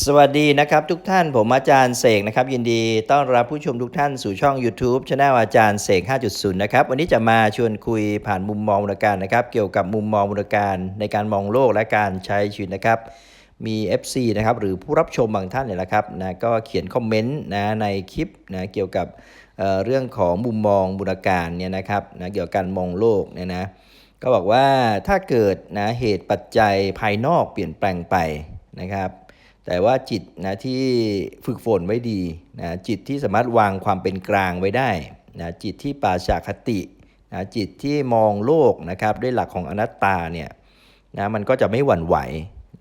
สวัสดีนะครับทุกท่านผมอาจารย์เสกนะครับ ยินดีต้อนรับผู้ชมทุกท่านสู่ช่อง YouTube ช anel อาจารย์เสก 5.0 นะครับ วันนี้จะมาชวนคุยผ่านมุมมองมูลการนะครับ เกี่ยวกับมุมมองมูลการในการมองโลกและการใช้ชีวิตนะครับ มี FC นะครับหรือผู้รับชมบางท่านเนี่ยแหละครับนะก็เขียนคอมเมนต์นะในคลิปนะเกี่ยวกับเเรื่องของมุมมองมูลการเนี่ยนะครับนะเกี่ยวกับการมองโลกเนี่ยนะก็บอกว่าถ้าเกิดนะเหตุปัจจัยภายนอกเปลี่ยนแปลงไปนะครับ แต่ว่าจิตนะที่ฝึกฝนไว้ดีนะจิตที่สามารถวางความเป็นกลางไว้ได้นะจิตที่ปราศจากคตินะจิตที่มองโลกนะครับด้วยหลักของอนัตตาเนี่ยนะมันก็จะไม่หวั่นไหว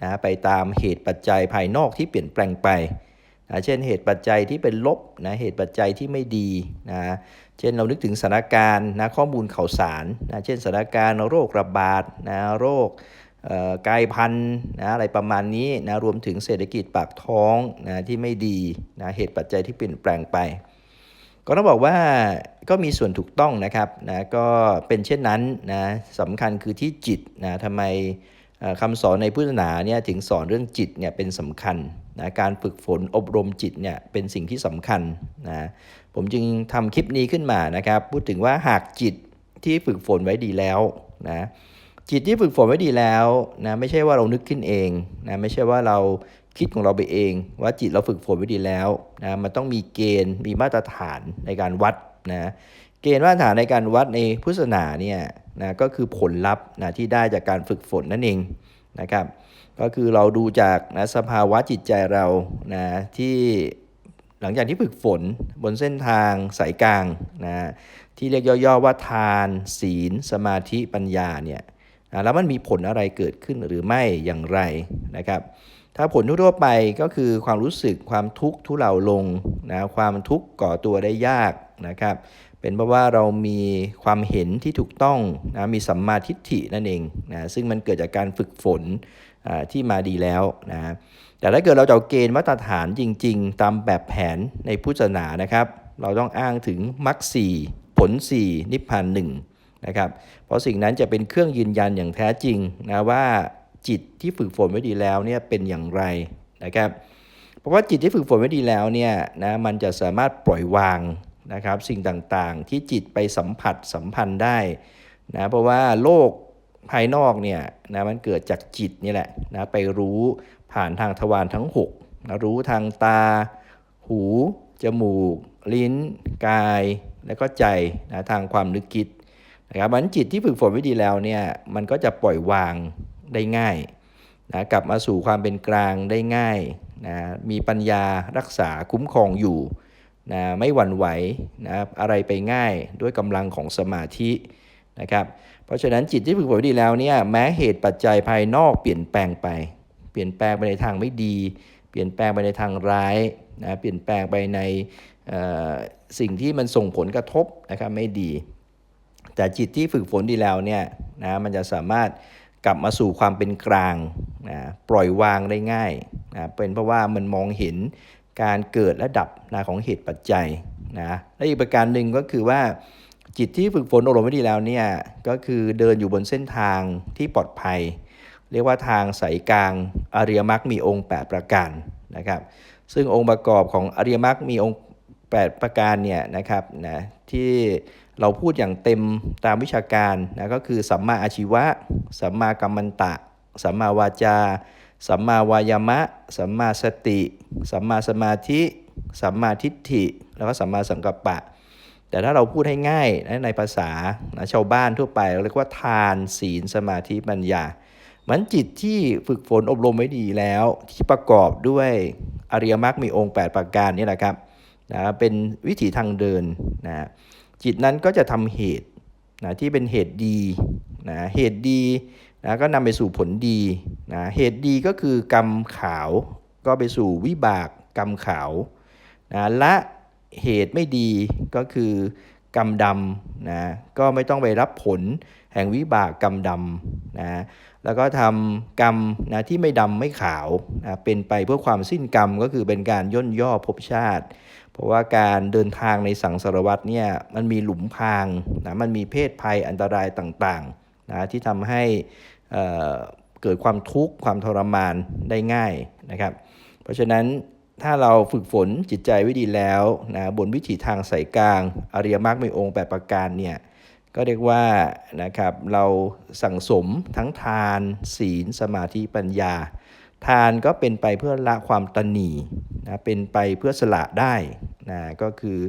นะไปตามเหตุปัจจัยภายนอกที่เปลี่ยนแปลงไปนะเช่นเหตุปัจจัยที่เป็นลบนะเหตุปัจจัยที่ไม่ดีนะเช่นเรานึกถึงสถานการณ์นะข้อมูลข่าวสารนะเช่นสถานการณ์โรคระบาดนะโรค กายพันธุ์นะอะไรประมาณนี้นะรวมถึงเศรษฐกิจปากท้องนะที่ไม่ดีนะเหตุปัจจัยที่เปลี่ยนแปลงไป ก็ต้องบอกว่าก็มีส่วนถูกต้องนะครับนะก็เป็นเช่นนั้นนะสำคัญคือที่จิตนะทำไมคำสอนในพุทธศาสนาเนี่ยถึงสอนเรื่องจิตเนี่ยเป็นสำคัญนะการฝึกฝนอบรมจิตเนี่ยเป็นสิ่งที่สำคัญนะผมจึงทำคลิปนี้ขึ้นมานะครับ พูดถึงว่าหากจิตที่ฝึกฝนไว้ดีแล้วนะ จิตที่ฝึกฝนไว้ดีแล้วนะไม่ใช่ว่าเรานึกขึ้นเองนะไม่ใช่ว่าเราคิดของเราไปเอง ว่าจิตเราฝึกฝนไว้ดีแล้วนะมันต้องมีเกณฑ์มีมาตรฐานในการวัดนะเกณฑ์มาตรฐานในการวัดในพุทธศาสนาเนี่ยนะก็คือผลลัพธ์นะที่ได้จากการฝึกฝนนั่นเองนะครับ ก็คือเราดูจากนะสภาวะจิตใจเรานะที่หลังจากที่ฝึกฝนบนเส้นทางสายกลางนะที่เรียกย่อๆว่าทาน ศีล สมาธิปัญญาเนี่ย แล้วมันมีผลอะไรเกิดขึ้นหรือไม่อย่างไรนะครับ ถ้าผลทั่วไปก็คือความรู้สึกความทุกข์ทุเลาลงนะความทุกข์ก่อตัวได้ยากนะครับ เป็นเพราะว่าเรามีความเห็นที่ถูกต้องนะมีสัมมาทิฏฐินั่นเองนะซึ่งมันเกิดจากการฝึกฝนที่มาดีแล้วนะแต่ถ้าเกิดเราจะเอาเกณฑ์มาตรฐานจริง ๆ ตามแบบแผนในพุทธศาสนานะครับ เราต้องอ้างถึงมรรคสี่ผลสี่นิพพานหนึ่ง นะครับ เพราะสิ่งนั้นจะเป็นเครื่องยืนยันอย่างแท้จริงนะว่าจิตที่ฝึกฝนไว้ดีแล้วเนี่ยเป็นอย่างไรนะครับ เพราะว่าจิตที่ฝึกฝนไว้ดีแล้วเนี่ยนะมันจะสามารถปล่อยวางนะครับสิ่งต่างๆ ที่จิตไปสัมผัสสัมพันธ์ได้นะเพราะว่าโลกภายนอกเนี่ยนะมันเกิดจากจิตนี่แหละนะไปรู้ผ่านทางทวารทั้ง6นะรู้ทางตา หู จมูก ลิ้น กาย แล้วก็ใจนะทางความนึกคิด นะครับมันจิตที่ฝึกฝนไว้ดีแล้วเนี่ยมันก็จะปล่อยวางได้ง่ายนะกลับมาสู่ความเป็นกลางได้ง่ายนะมีปัญญารักษาคุ้มครองอยู่นะไม่หวั่นไหวนะอะไรไปง่ายด้วยกำลังของสมาธินะครับเพราะฉะนั้นจิตที่ฝึกฝนดีแล้วเนี่ยแม้เหตุปัจจัยภายนอกเปลี่ยนแปลงไป เปลี่ยนแปลงไปในทางไม่ดี เปลี่ยนแปลงไปในทางร้ายนะเปลี่ยนแปลงไปในอ่อสิ่งที่มันส่งผลกระทบนะครับไม่ดี แต่จิตที่ฝึกฝนดีแล้วเนี่ยนะมันจะสามารถกลับมาสู่ความเป็นกลางนะปล่อยวางได้ง่ายนะเป็นเพราะว่ามันมองเห็นการเกิดและดับนะของเหตุปัจจัยนะและอีกประการหนึ่งก็คือว่าจิตที่ฝึกฝนอบรมไว้ดีแล้วเนี่ยก็คือเดินอยู่บนเส้นทางที่ปลอดภัย เรียกว่าทางสายกลางอริยมรรคมีองค์ 8 ประการนะครับซึ่งองค์ประกอบของอริยมรรคมีองค์ 8 ประการเนี่ยนะครับนะที่ เราพูดอย่างเต็มตามวิชาการนะก็คือสัมมาอาชีวะ สัมมากัมมันตะ สัมมาวาจา สัมมาวายามะ สัมมาสติ สัมมาสมาธิ สัมมาทิฏฐิ แล้วก็สัมมาสังกัปปะ แต่ถ้าเราพูดให้ง่ายนะในภาษานะชาวบ้านทั่วไปเราเรียกว่าทานศีลสมาธิปัญญามันจิตที่ฝึกฝนอบรมไว้ดีแล้ว ที่ประกอบด้วยอริยมรรคมีองค์ 8 ประการนี่แหละครับนะเป็นวิถีทางเดินนะ จิตนั้นก็จะทำเหตุนะที่เป็นเหตุดีนะเหตุดีนะก็นำไปสู่ผลดีนะเหตุดีก็คือกรรมขาวก็ไปสู่วิบากกรรมขาวนะและเหตุไม่ดีก็คือกรรมดำนะก็ไม่ต้องไปรับผล แห่งวิบากกรรมดำนะแล้วก็ทำกรรมนะที่ไม่ดำไม่ขาวนะเป็นไปเพื่อความสิ้นกรรมก็คือเป็นการย่นย่อภพชาติ เพราะว่าการเดินทางในสังสารวัตรเนี่ยมันมีหลุมพรางนะมันมีเพศภัยอันตรายต่างๆนะที่ทำให้เอ่อเกิดความทุกข์ความทรมานได้ง่ายนะครับ เพราะฉะนั้นถ้าเราฝึกฝนจิตใจไว้ดีแล้วนะบนวิถีทางสายกลาง อริยมรรคมีองค์แปดประการเนี่ย ก็เรียกว่านะครับเราสั่งสมทั้งทานศีลสมาธิปัญญา ทานก็เป็นไปเพื่อละความตนีนะเป็นไปเพื่อสละได้นะก็คือ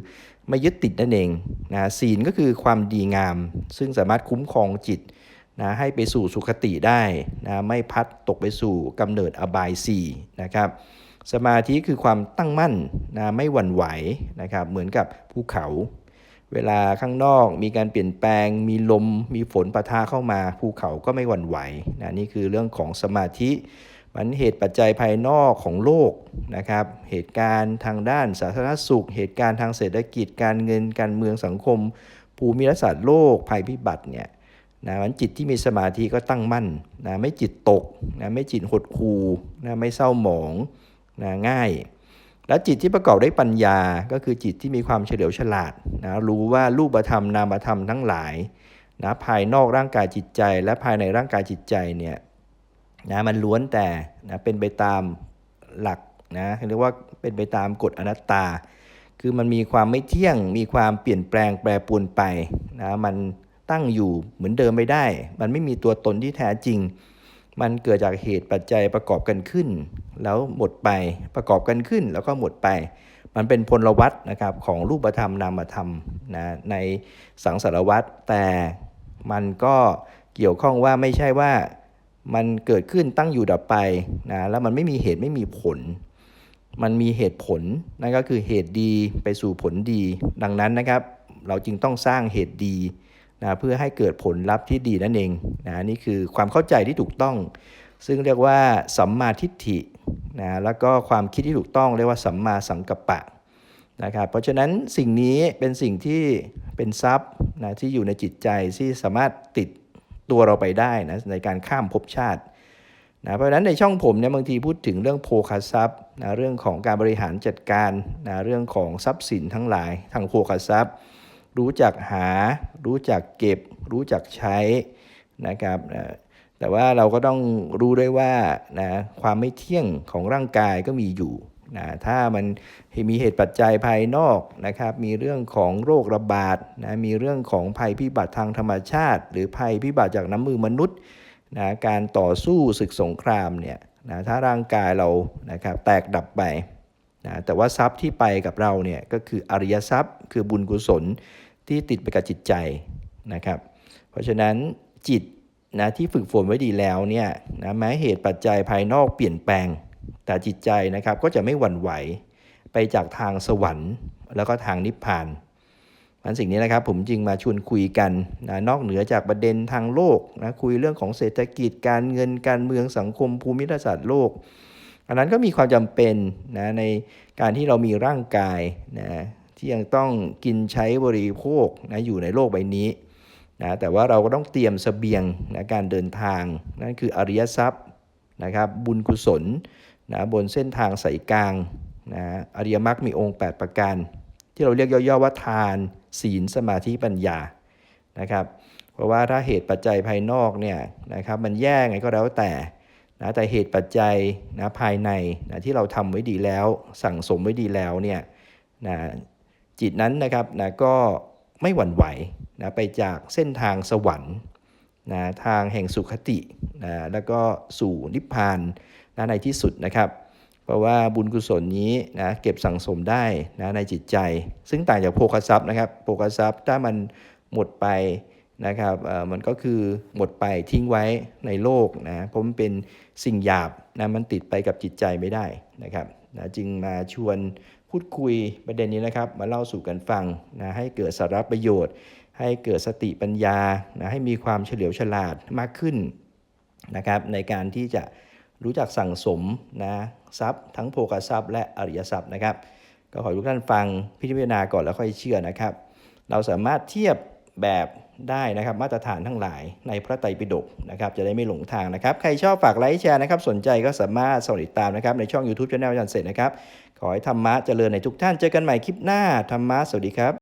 ไม่ยึดติดนั่นเองนะศีลก็คือความดีงาม ซึ่งสามารถคุ้มครองจิตนะให้ไปสู่สุขติได้นะไม่พัดตกไปสู่กำเนิดอบายสี่นะครับสมาธิคือความตั้งมั่นนะไม่หวั่นไหวนะครับเหมือนกับภูเขา เวลาข้างนอกมีการเปลี่ยนแปลง มีลม มีฝนปะทะเข้ามา ภูเขาก็ไม่หวั่นไหวนะนี่คือเรื่องของสมาธิ มันเหตุปัจจัยภายนอกของโลกนะครับ เหตุการณ์ทางด้านสาธารณสุข เหตุการณ์ทางเศรษฐกิจ การเงิน การเมืองสังคม ภูมิรัศาสตร์โลก ภัยพิบัติเนี่ยนะมันจิตที่มีสมาธิก็ตั้งมั่นนะไม่จิตตกนะไม่จิตหดหูนะไม่เศร้าหมองนะง่าย และจิตที่ประกอบด้วยปัญญาก็คือจิตที่มีความเฉลียวฉลาดนะรู้ว่ารูปธรรมนามธรรมทั้งหลายนะภายนอกร่างกายจิตใจ และภายในร่างกายจิตใจเนี่ยนะมันล้วนแต่นะเป็นไปตามหลักนะเรียกว่าเป็นไปตามกฎอนัตตา คือมันมีความไม่เที่ยง มีความเปลี่ยนแปลงแปรปรวนไปนะมันตั้งอยู่เหมือนเดิมไม่ได้ มันไม่มีตัวตนที่แท้จริง มันเกิดจากเหตุปัจจัยประกอบกันขึ้น แล้วหมดไปประกอบกันขึ้น แล้วก็หมดไป มันเป็นพลวัตนะครับของรูปธรรมนามธรรมนะในสังสารวัตแต่มันก็เกี่ยวข้องว่าไม่ใช่ว่ามันเกิดขึ้นตั้งอยู่ดับไปนะแล้วมันไม่มีเหตุไม่มีผล มันมีเหตุผลนั่นก็คือเหตุดีไปสู่ผลดี ดังนั้นนะครับ เราจึงต้องสร้างเหตุดี นะเพื่อให้เกิดผลลัพธ์ที่ดีนั่นเองนะนี่คือความเข้าใจที่ถูกต้อง ซึ่งเรียกว่าสัมมาทิฏฐินะแล้วก็ความคิดที่ถูกต้องเรียกว่าสัมมาสังกัปปะนะครับเพราะฉะนั้นสิ่งนี้เป็นสิ่งที่เป็นทรัพย์นะที่อยู่ในจิตใจที่สามารถติดตัวเราไปได้นะในการข้ามภพชาตินะเพราะฉะนั้นในช่องผมเนี่ยบางทีพูดถึงเรื่องโภคทรัพย์นะเรื่องของการบริหารจัดการนะเรื่องของทรัพย์สินทั้งหลายทางโภคทรัพย์ รู้จักหา รู้จักเก็บ รู้จักใช้นะครับแต่ว่าเราก็ต้องรู้ด้วยว่านะความไม่เที่ยงของร่างกายก็มีอยู่นะถ้ามันมีเหตุปัจจัยภายนอกนะครับ มีเรื่องของโรคระบาดนะมีเรื่องของภัยพิบัติทางธรรมชาติ หรือภัยพิบัติจากน้ำมือมนุษย์นะการต่อสู้ศึกสงครามเนี่ยนะถ้าร่างกายเรานะครับแตกดับไป นะแต่ว่าทรัพย์ที่ไปกับเราเนี่ยก็คืออริยทรัพย์ คือบุญกุศลที่ติดไปกับจิตใจนะครับ เพราะฉะนั้นจิตนะที่ฝึกฝนไว้ดีแล้วเนี่ยนะแม้เหตุปัจจัยภายนอกเปลี่ยนแปลง แต่จิตใจนะครับก็จะไม่หวั่นไหวไปจากทางสวรรค์ แล้วก็ทางนิพพานมันสิ่งนี้นะครับผมจึงมาชวนคุยกันนะนอกเหนือจากประเด็นทางโลกนะคุยเรื่องของเศรษฐกิจการเงินการเมืองสังคมภูมิรัศาสตร์โลก อันนั้นก็มีความจำเป็นนะในการที่เรามีร่างกายนะที่ยังต้องกินใช้บริโภคนะอยู่ในโลกใบนี้นะแต่ว่าเราก็ต้องเตรียมสเสบียงนะการเดินทาง นั่นคืออริยทรัพย์นะครับบุญกุศลนะบนเส้นทางสายกลางนะอริยมรรคมีองค์ 8 ประการ ที่เราเรียกย่อๆว่าทาน ศีลสมาธิปัญญานะครับเพราะว่าถ้าเหตุปัจจัยภายนอกเนี่ยนะครับมันแย่ไงก็แล้วแต่ นะแต่เหตุปัจจัยนะภายในนะที่เราทำไว้ดีแล้ว สั่งสมไว้ดีแล้วเนี่ยนะจิตนั้นนะครับนะก็ไม่หวั่นไหวนะไปจากเส้นทางสวรรค์นะทางแห่งสุขตินะแล้วก็สู่นิพพานนะในที่สุดนะครับ เพราะว่าบุญกุศลนี้นะเก็บสั่งสมได้นะในจิตใจ ซึ่งต่างจากโภคทรัพย์นะครับโภคทรัพย์ถ้ามันหมดไป นะครับเอ่อมันก็คือหมดไปทิ้งไว้ในโลกนะเพราะมันเป็นสิ่งหยาบนะมันติดไปกับจิตใจไม่ได้นะครับนะจึงมาชวนพูดคุยประเด็นนี้นะครับ มาเล่าสู่กันฟังนะให้เกิดสาระประโยชน์ ให้เกิดสติปัญญานะให้มีความเฉลียวฉลาดมากขึ้นนะครับ ในการที่จะรู้จักสั่งสมนะทรัพย์ทั้งโภคทรัพย์และอริยทรัพย์นะครับ ก็ขอทุกท่านฟังพิจารณาก่อนแล้วค่อยเชื่อนะครับ เราสามารถเทียบแบบ ได้นะครับมาตรฐานทั้งหลายในพระไตรปิฎกนะครับจะได้ไม่หลงทางนะครับใครชอบฝากไลค์แชร์นะครับสนใจก็สามารถสมัครติดตามนะครับในช่อง YouTube ช anel อาจารย์เสร็จนะครับขอให้ธรรมะเจริญในทุกท่านเจอกันใหม่คลิปหน้าธรรมะสวัสดีครับ